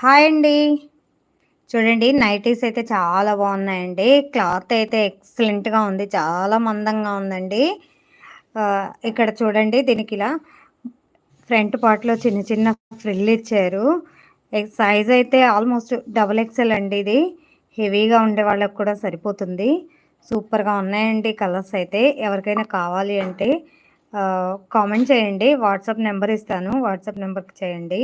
Hi అండి. చూడండి nighties అయితే చాలా బాగున్నాయండి. క్లాత్ అయితే ఎక్సలెంట్గా ఉంది చాలా మందంగా ఉందండి. ఇక్కడ చూడండి దీనికి ఇలా ఫ్రంట్ పార్ట్లో చిన్న చిన్న ఫ్రిల్ ఇచ్చారు. సైజ్ అయితే ఆల్మోస్ట్ డబుల్ ఎక్సెల్ అండి ఇది. హెవీగా ఉండే వాళ్ళకి కూడా సరిపోతుంది. సూపర్గా ఉన్నాయండి కలర్స్ అయితే. ఎవరికైనా కావాలి అంటే కామెంట్ చేయండి. వాట్సాప్ నెంబర్ ఇస్తాను. వాట్సాప్ నెంబర్కి చేయండి.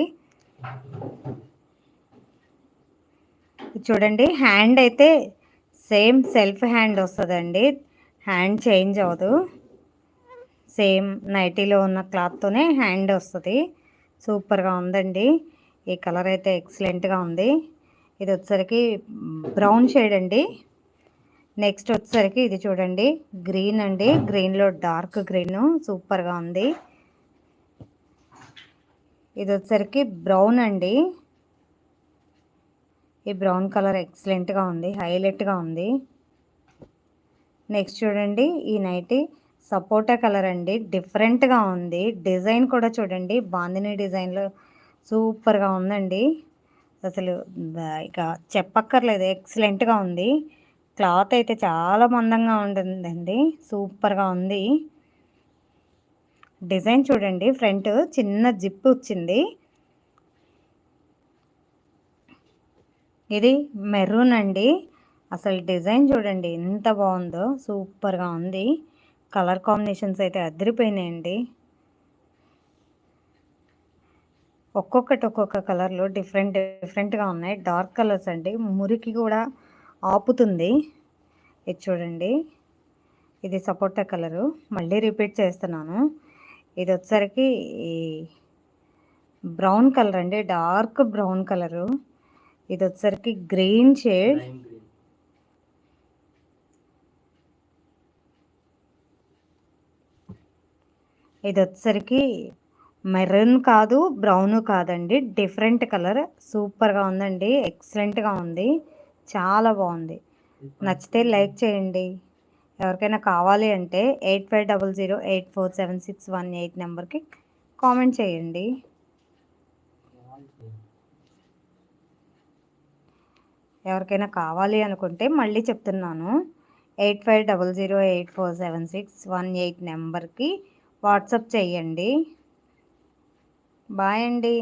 చూడండి హ్యాండ్ అయితే సేమ్ సెల్ఫ్ హ్యాండ్ వస్తుందండి. హ్యాండ్ చేంజ్ అవ్వదు. సేమ్ నైటీలో ఉన్న క్లాత్తోనే హ్యాండ్ వస్తుంది. సూపర్గా ఉందండి. ఈ కలర్ అయితే ఎక్సలెంట్గా ఉంది. ఇది వచ్చేసరికి బ్రౌన్ షేడ్ అండి. నెక్స్ట్ వచ్చేసరికి ఇది చూడండి గ్రీన్ అండి. గ్రీన్లో డార్క్ గ్రీన్ సూపర్గా ఉంది. ఇది వచ్చేసరికి బ్రౌన్ అండి. ఈ బ్రౌన్ కలర్ ఎక్సలెంట్గా ఉంది హైలైట్గా ఉంది. నెక్స్ట్ చూడండి ఈ నైటీ సపోటా కలర్ అండి డిఫరెంట్గా ఉంది. డిజైన్ కూడా చూడండి బాందిని డిజైన్లో సూపర్గా ఉందండి. అసలు ఇక చెప్పక్కర్లేదు ఎక్సలెంట్గా ఉంది. క్లాత్ అయితే చాలా మందంగా ఉంటుందండి సూపర్గా ఉంది. డిజైన్ చూడండి ఫ్రంట్ చిన్న జిప్ వచ్చింది. ఇది మెరూన్ అండి. అసలు డిజైన్ చూడండి ఎంత బాగుందో సూపర్గా ఉంది. కలర్ కాంబినేషన్స్ అయితే అదిరిపోయినాయండి. ఒక్కొక్కటి ఒక్కొక్క కలర్లో డిఫరెంట్ డిఫరెంట్గా ఉన్నాయి. డార్క్ కలర్స్ అండి. మురికి కూడా ఆపుతుంది. ఇది చూడండి. ఇది సపోటా కలరు. మళ్ళీ రిపీట్ చేస్తున్నాను. ఇది వచ్చేసరికి బ్రౌన్ కలర్ అండి. Dark brown colour. ఇది వచ్చేసరికి గ్రీన్ షేడ్. ఇది వచ్చేసరికి మెరూన్ కాదు బ్రౌన్ కాదండి. Different colour. సూపర్గా ఉందండి. ఎక్సలెంట్గా ఉంది. చాలా బాగుంది. నచ్చితే లైక్ చేయండి. ఎవరికైనా కావాలి అంటే eight five double zero eight four seven six one eight నెంబర్కి కామెంట్ చేయండి. ఎవరికైనా కావాలి అనుకుంటే మళ్ళీ చెప్తున్నాను. Eight five double zero eight four seven six one eight నెంబర్కి వాట్సప్ చేయండి. బాయ్ అండి.